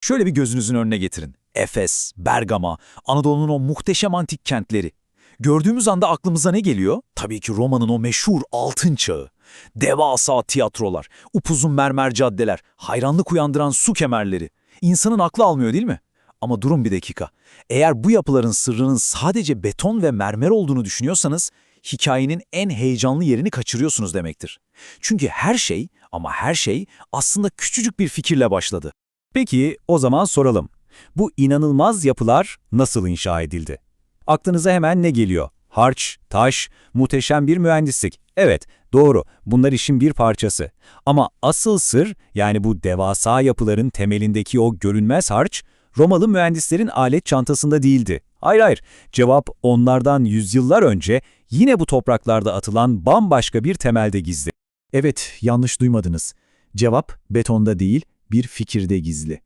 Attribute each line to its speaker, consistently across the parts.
Speaker 1: Şöyle bir gözünüzün önüne getirin. Efes, Bergama, Anadolu'nun o muhteşem antik kentleri. Gördüğümüz anda aklımıza ne geliyor? Tabii ki Roma'nın o meşhur altın çağı. Devasa tiyatrolar, upuzun mermer caddeler, hayranlık uyandıran su kemerleri. İnsanın aklı almıyor değil mi? Ama durun bir dakika. Eğer bu yapıların sırrının sadece beton ve mermer olduğunu düşünüyorsanız, hikayenin en heyecanlı yerini kaçırıyorsunuz demektir. Çünkü her şey ama her şey aslında küçücük bir fikirle başladı.
Speaker 2: Peki o zaman soralım. Bu inanılmaz yapılar nasıl inşa edildi? Aklınıza hemen ne geliyor? Harç, taş, muhteşem bir mühendislik. Evet, doğru. Bunlar işin bir parçası. Ama asıl sır, yani bu devasa yapıların temelindeki o görünmez harç, Romalı mühendislerin alet çantasında değildi. Hayır hayır, cevap onlardan yüzyıllar önce yine bu topraklarda atılan bambaşka bir temelde gizli.
Speaker 3: Evet, yanlış duymadınız. Cevap betonda değil, bir fikirde gizli.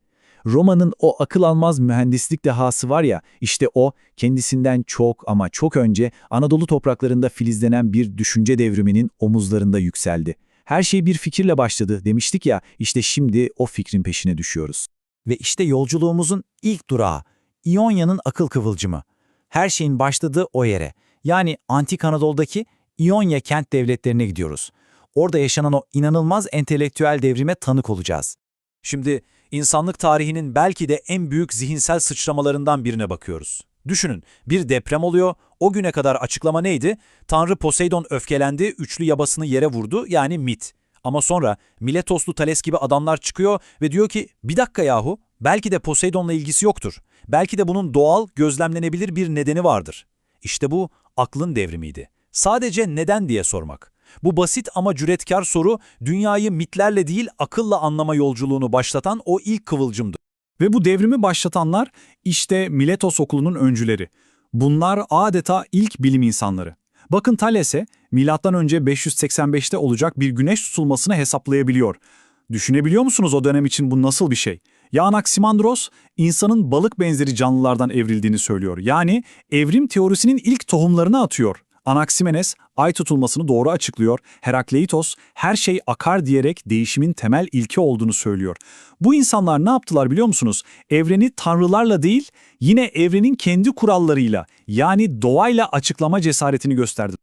Speaker 3: Roma'nın o akıl almaz mühendislik dehası var ya, işte o kendisinden çok ama çok önce Anadolu topraklarında filizlenen bir düşünce devriminin omuzlarında yükseldi. Her şey bir fikirle başladı demiştik ya, işte şimdi o fikrin peşine düşüyoruz.
Speaker 4: Ve işte yolculuğumuzun ilk durağı, İonya'nın akıl kıvılcımı. Her şeyin başladığı o yere, yani Antik Anadolu'daki İonya kent devletlerine gidiyoruz. Orada yaşanan o inanılmaz entelektüel devrime tanık olacağız.
Speaker 1: Şimdi insanlık tarihinin belki de en büyük zihinsel sıçramalarından birine bakıyoruz. Düşünün, bir deprem oluyor, o güne kadar açıklama neydi? Tanrı Poseidon öfkelendi, üçlü yabasını yere vurdu, yani mit. Ama sonra Miletoslu Thales gibi adamlar çıkıyor ve diyor ki, bir dakika yahu, belki de Poseidon'la ilgisi yoktur. Belki de bunun doğal, gözlemlenebilir bir nedeni vardır. İşte bu aklın devrimiydi. Sadece neden diye sormak. Bu basit ama cüretkar soru, dünyayı mitlerle değil akılla anlama yolculuğunu başlatan o ilk kıvılcımdı.
Speaker 5: Ve bu devrimi başlatanlar işte Miletos okulunun öncüleri. Bunlar adeta ilk bilim insanları. Bakın Thales'e M.Ö. 585'te olacak bir güneş tutulmasını hesaplayabiliyor. Düşünebiliyor musunuz o dönem için bu nasıl bir şey? Ya Anaximandros, insanın balık benzeri canlılardan evrildiğini söylüyor. Yani evrim teorisinin ilk tohumlarını atıyor. Anaximenes, ay tutulmasını doğru açıklıyor. Herakleitos, her şey akar diyerek değişimin temel ilke olduğunu söylüyor. Bu insanlar ne yaptılar biliyor musunuz? Evreni tanrılarla değil, yine evrenin kendi kurallarıyla, yani doğayla açıklama cesaretini gösterdi.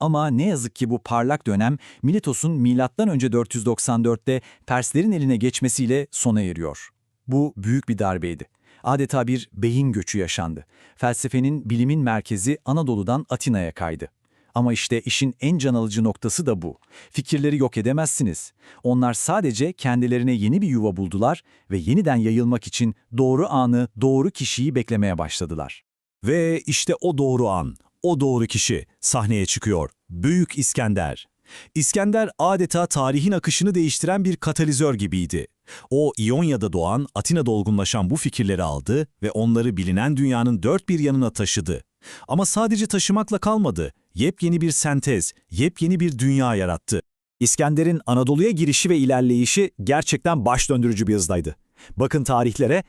Speaker 4: Ama ne yazık ki bu parlak dönem Miletos'un M.Ö. 494'te Perslerin eline geçmesiyle sona eriyor. Bu büyük bir darbeydi. Adeta bir beyin göçü yaşandı. Felsefenin, bilimin merkezi Anadolu'dan Atina'ya kaydı. Ama işte işin en can alıcı noktası da bu. Fikirleri yok edemezsiniz. Onlar sadece kendilerine yeni bir yuva buldular ve yeniden yayılmak için doğru anı, doğru kişiyi beklemeye başladılar.
Speaker 2: Ve işte o doğru an, o doğru kişi sahneye çıkıyor. Büyük İskender. İskender adeta tarihin akışını değiştiren bir katalizör gibiydi. O İonya'da doğan, Atina'da olgunlaşan bu fikirleri aldı ve onları bilinen dünyanın dört bir yanına taşıdı. Ama sadece taşımakla kalmadı. Yepyeni bir sentez, yepyeni bir dünya yarattı. İskender'in Anadolu'ya girişi ve ilerleyişi gerçekten baş döndürücü bir hızdaydı. Bakın tarihlere,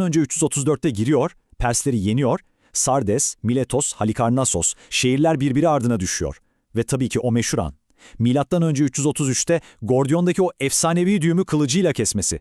Speaker 2: önce 334'te giriyor, Persleri yeniyor, Sardes, Miletos, Halikarnassos, şehirler birbiri ardına düşüyor. Ve tabii ki o meşhur an. Milattan önce 333'te Gordion'daki o efsanevi düğümü kılıcıyla kesmesi.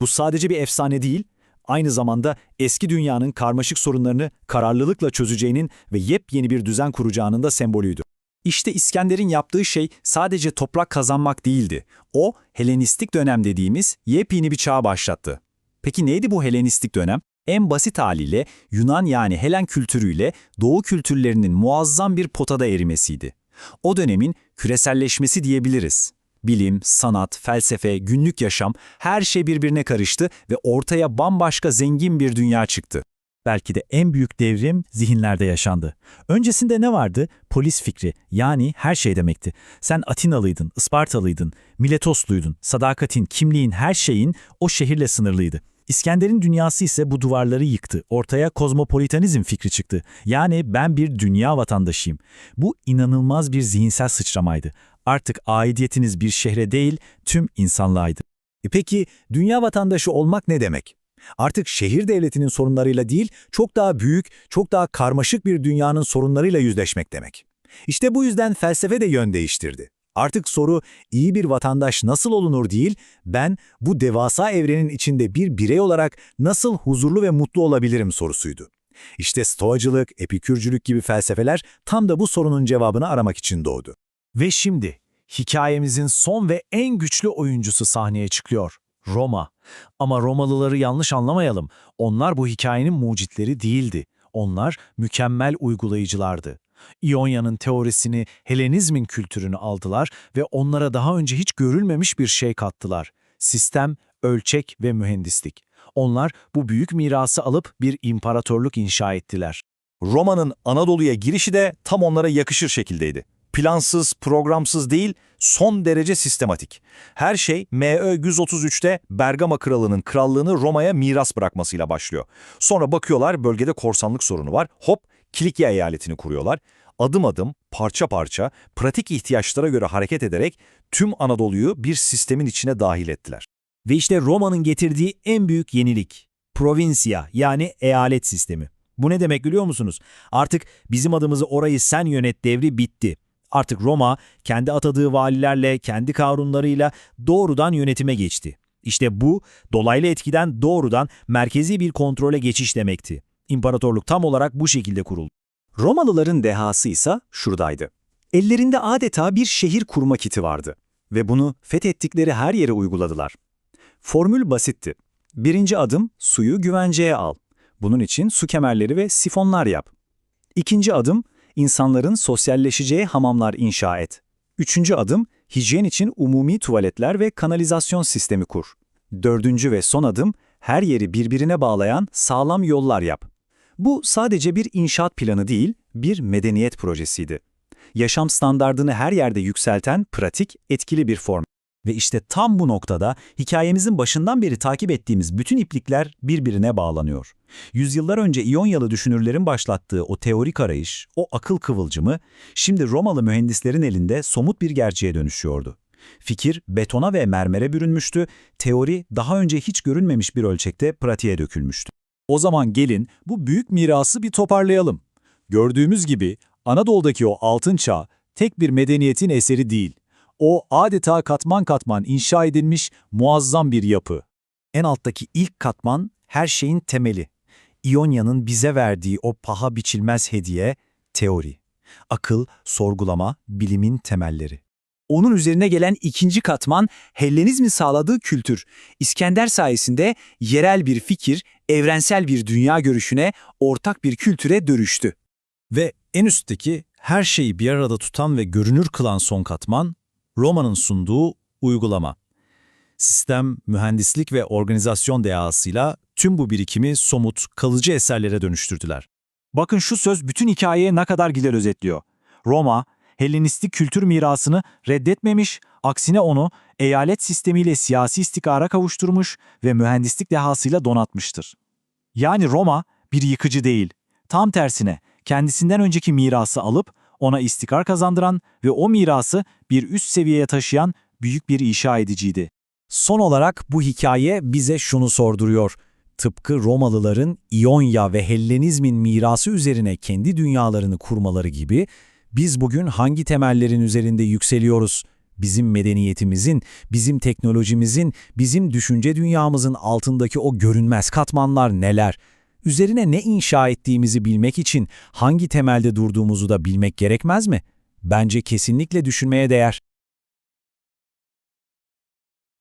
Speaker 2: Bu sadece bir efsane değil, aynı zamanda eski dünyanın karmaşık sorunlarını kararlılıkla çözeceğinin ve yepyeni bir düzen kuracağının da sembolüydü. İşte İskender'in yaptığı şey sadece toprak kazanmak değildi. O, Helenistik dönem dediğimiz yepyeni bir çağ başlattı. Peki neydi bu Helenistik dönem? En basit haliyle Yunan yani Helen kültürüyle Doğu kültürlerinin muazzam bir potada erimesiydi. O dönemin küreselleşmesi diyebiliriz. Bilim, sanat, felsefe, günlük yaşam her şey birbirine karıştı ve ortaya bambaşka zengin bir dünya çıktı. Belki de en büyük devrim zihinlerde yaşandı. Öncesinde ne vardı? Polis fikri, yani her şey demekti. Sen Atinalıydın, Ispartalıydın, Miletosluydun, sadakatin, kimliğin, her şeyin o şehirle sınırlıydı. İskender'in dünyası ise bu duvarları yıktı. Ortaya kozmopolitanizm fikri çıktı. Yani ben bir dünya vatandaşıyım. Bu inanılmaz bir zihinsel sıçramaydı. Artık aidiyetiniz bir şehre değil, tüm insanlığaydı.
Speaker 3: E peki dünya vatandaşı olmak ne demek? Artık şehir devletinin sorunlarıyla değil, çok daha büyük, çok daha karmaşık bir dünyanın sorunlarıyla yüzleşmek demek. İşte bu yüzden felsefe de yön değiştirdi.
Speaker 2: Artık soru iyi bir vatandaş nasıl olunur değil, ben bu devasa evrenin içinde bir birey olarak nasıl huzurlu ve mutlu olabilirim sorusuydu. İşte stoacılık, epikürcülük gibi felsefeler tam da bu sorunun cevabını aramak için doğdu.
Speaker 4: Ve şimdi hikayemizin son ve en güçlü oyuncusu sahneye çıkıyor. Roma. Ama Romalıları yanlış anlamayalım. Onlar bu hikayenin mucitleri değildi. Onlar mükemmel uygulayıcılardı. İonya'nın teorisini, Helenizmin kültürünü aldılar ve onlara daha önce hiç görülmemiş bir şey kattılar. Sistem, ölçek ve mühendislik. Onlar bu büyük mirası alıp bir imparatorluk inşa ettiler.
Speaker 1: Roma'nın Anadolu'ya girişi de tam onlara yakışır şekildeydi. Plansız, programsız değil, son derece sistematik. Her şey MÖ 133'te Bergama Kralı'nın krallığını Roma'ya miras bırakmasıyla başlıyor. Sonra bakıyorlar bölgede korsanlık sorunu var. Hop Kilikya eyaletini kuruyorlar. Adım adım, parça parça, pratik ihtiyaçlara göre hareket ederek tüm Anadolu'yu bir sistemin içine dahil ettiler.
Speaker 6: Ve işte Roma'nın getirdiği en büyük yenilik, provincia yani eyalet sistemi. Bu ne demek biliyor musunuz? Artık bizim adımızı orayı sen yönet devri bitti. Artık Roma kendi atadığı valilerle, kendi kanunlarıyla doğrudan yönetime geçti. İşte bu dolaylı etkiden doğrudan merkezi bir kontrole geçiş demekti. İmparatorluk tam olarak bu şekilde kuruldu.
Speaker 2: Romalıların dehası ise şuradaydı. Ellerinde adeta bir şehir kurma kiti vardı ve bunu fethettikleri her yere uyguladılar. Formül basitti. Birinci adım suyu güvenceye al. Bunun için su kemerleri ve sifonlar yap. İkinci adım insanların sosyalleşeceği hamamlar inşa et. Üçüncü adım hijyen için umumi tuvaletler ve kanalizasyon sistemi kur. Dördüncü ve son adım her yeri birbirine bağlayan sağlam yollar yap. Bu sadece bir inşaat planı değil, bir medeniyet projesiydi. Yaşam standardını her yerde yükselten pratik, etkili bir form.
Speaker 6: Ve işte tam bu noktada hikayemizin başından beri takip ettiğimiz bütün iplikler birbirine bağlanıyor. Yüzyıllar önce İyonyalı düşünürlerin başlattığı o teorik arayış, o akıl kıvılcımı, şimdi Romalı mühendislerin elinde somut bir gerçeğe dönüşüyordu. Fikir betona ve mermere bürünmüştü, teori daha önce hiç görünmemiş bir ölçekte pratiğe dökülmüştü.
Speaker 5: O zaman gelin bu büyük mirası bir toparlayalım. Gördüğümüz gibi Anadolu'daki o altın çağ tek bir medeniyetin eseri değil. O adeta katman katman inşa edilmiş muazzam bir yapı.
Speaker 6: En alttaki ilk katman her şeyin temeli. İonya'nın bize verdiği o paha biçilmez hediye, teori. Akıl, sorgulama, bilimin temelleri.
Speaker 7: Onun üzerine gelen ikinci katman Hellenizmin sağladığı kültür. İskender sayesinde yerel bir fikir, evrensel bir dünya görüşüne, ortak bir kültüre dönüştü.
Speaker 6: Ve en üstteki her şeyi bir arada tutan ve görünür kılan son katman, Roma'nın sunduğu uygulama. Sistem, mühendislik ve organizasyon dehasıyla tüm bu birikimi somut, kalıcı eserlere dönüştürdüler.
Speaker 5: Bakın şu söz bütün hikayeye ne kadar güzel özetliyor. Roma, Hellenistik kültür mirasını reddetmemiş, aksine onu eyalet sistemiyle siyasi istikara kavuşturmuş ve mühendislik dehasıyla donatmıştır. Yani Roma bir yıkıcı değil, tam tersine kendisinden önceki mirası alıp ona istikrar kazandıran ve o mirası bir üst seviyeye taşıyan büyük bir inşa ediciydi.
Speaker 6: Son olarak bu hikaye bize şunu sorduruyor. Tıpkı Romalıların İonya ve Hellenizmin mirası üzerine kendi dünyalarını kurmaları gibi biz bugün hangi temellerin üzerinde yükseliyoruz? Bizim medeniyetimizin, bizim teknolojimizin, bizim düşünce dünyamızın altındaki o görünmez katmanlar neler? Üzerine ne inşa ettiğimizi bilmek için hangi temelde durduğumuzu da bilmek gerekmez mi? Bence kesinlikle düşünmeye değer.